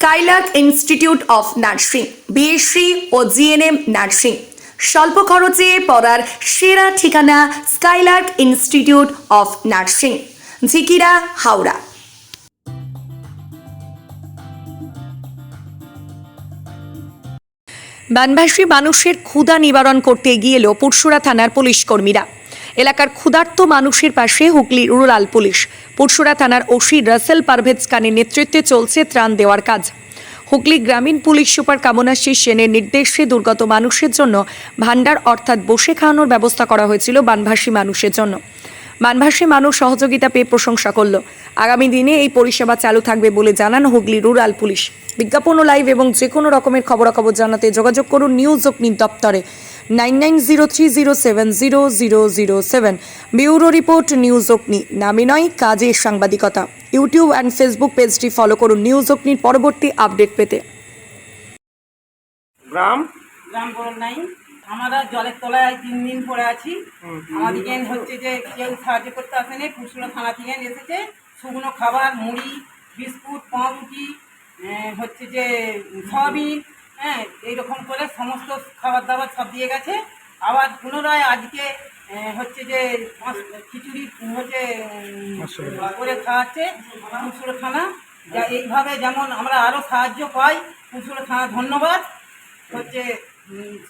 Skylark institute of nursing BSc O GNM nursing স্বল্প খরচে পড়ার সেরা ঠিকানা Skylark institute of nursing Jhikira, Howrah. বানভাসী মানুষের ক্ষুধা নিবারণ করতে এগিয়ে এলো পুরসুরা থানার পুলিশ কর্মীরা। এলাকার ক্ষুধার্ত মানুষের পাশে হুগলি রুরাল পুলিশ। পুরসুরা থানার ওসি রাসেল পারভেজ খানের নেতৃত্বে চলছে ত্রাণ দেওয়ার কাজ। হুগলি গ্রামীণ পুলিশ সুপার কামনাশী সেনের নির্দেশে দুর্গত মানুষের জন্য ভান্ডার অর্থাৎ বসে খাওয়ানোর ব্যবস্থা করা হয়েছিল বানভাসী মানুষের জন্য। বানভাসী মানুষ সহযোগিতা পেয়ে প্রশংসা করল। আগামী দিনে এই পরিষেবা চালু থাকবে বলে জানান হুগলি রুরাল পুলিশ। বিজ্ঞাপন ও লাইভ এবং যে কোনো রকমের খবরাখবর জানাতে যোগাযোগ করুন নিউজ অগ্নি দপ্তরে। Nine nine zero three zero seven zero zero zero seven. Bureau report news Agni. নামে নয় কাজে সাংবাদিকতা। ইউটিউব অ্যান্ড ফেসবুক পেজটি ফলো করুন নিউজ অগ্নির পরবর্তী আপডেট পেতে। গ্রাম? গ্রাম বড় নাই। আমরা জলের তলায় তিন দিন পরে আছি। আমাদেরকে হচ্ছে যে কেউ সাহায্য করতে আসেনি পুরসুরা থানা থেকে এসেছে। শুকনো খাবার মুড়ি বিস্কুট পাউরুটি হচ্ছে যে সয়াবিন হ্যাঁ এইরকম করে সমস্ত খাবার দাবার সব দিয়ে গেছে। আবার পুনরায় আজকে হচ্ছে যে খিচুড়ি হচ্ছে করে খাওয়াচ্ছে পুরসুরা থানা যা এইভাবে যেমন আমরা আরও সাহায্য পাই পুরসুরা থানা ধন্যবাদ। হচ্ছে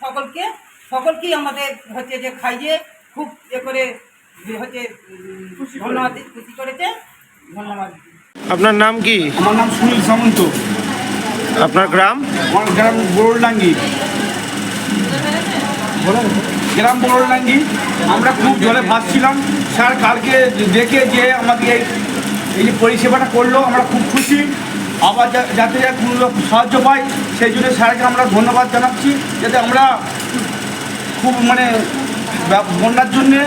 সকলকে সকলকেই আমাদের হচ্ছে যে খাইয়ে খুব এ করে হচ্ছে ধন্যবাদ খুশি করেছে। ধন্যবাদ। আপনার নাম কি? আমার নাম সুনীল সামন্ত। আপনার গ্রাম? আমার গ্রাম বড়লাঙ্গি। গ্রাম বড়লাঙ্গি। আমরা খুব জলে ভাসছিলাম। স্যার কালকে দেখে যে আমাকে এই যে পরিষেবাটা করল, আমরা খুব খুশি। আবার যাতে যা কোনো লোক সাহায্য পাই সেই জন্য স্যারকে আমরা ধন্যবাদ জানাচ্ছি। যাতে আমরা খুব মানে বন্যার জন্যে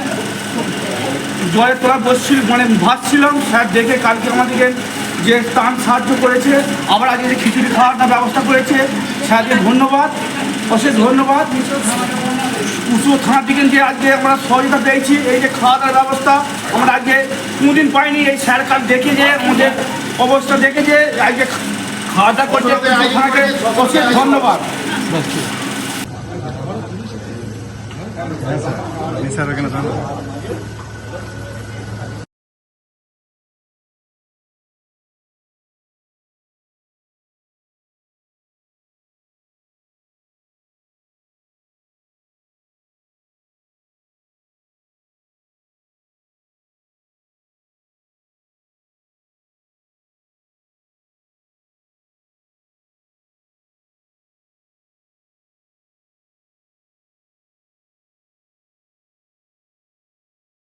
জলের তলা বসছিল মানে ভাসছিলাম। স্যার দেখে কালকে আমাদেরকে যে স্থান সাহায্য করেছে, আবার আজকে যে খিচুড়ি খাওয়ার ব্যবস্থা করেছে স্যারকে ধন্যবাদ, অশেষ ধন্যবাদ। কুসুম থানার দিকে যে আজকে আমরা সহযোগিতা পেয়েছি, এই যে খাওয়া দাওয়ার ব্যবস্থা, আমরা আজকে কোনোদিন পাইনি, এই স্যার কাল দেখে যে আমাদের অবস্থা দেখে যে আজকে খাওয়া দাওয়া করছে থানাকে অশেষ ধন্যবাদ। স্যার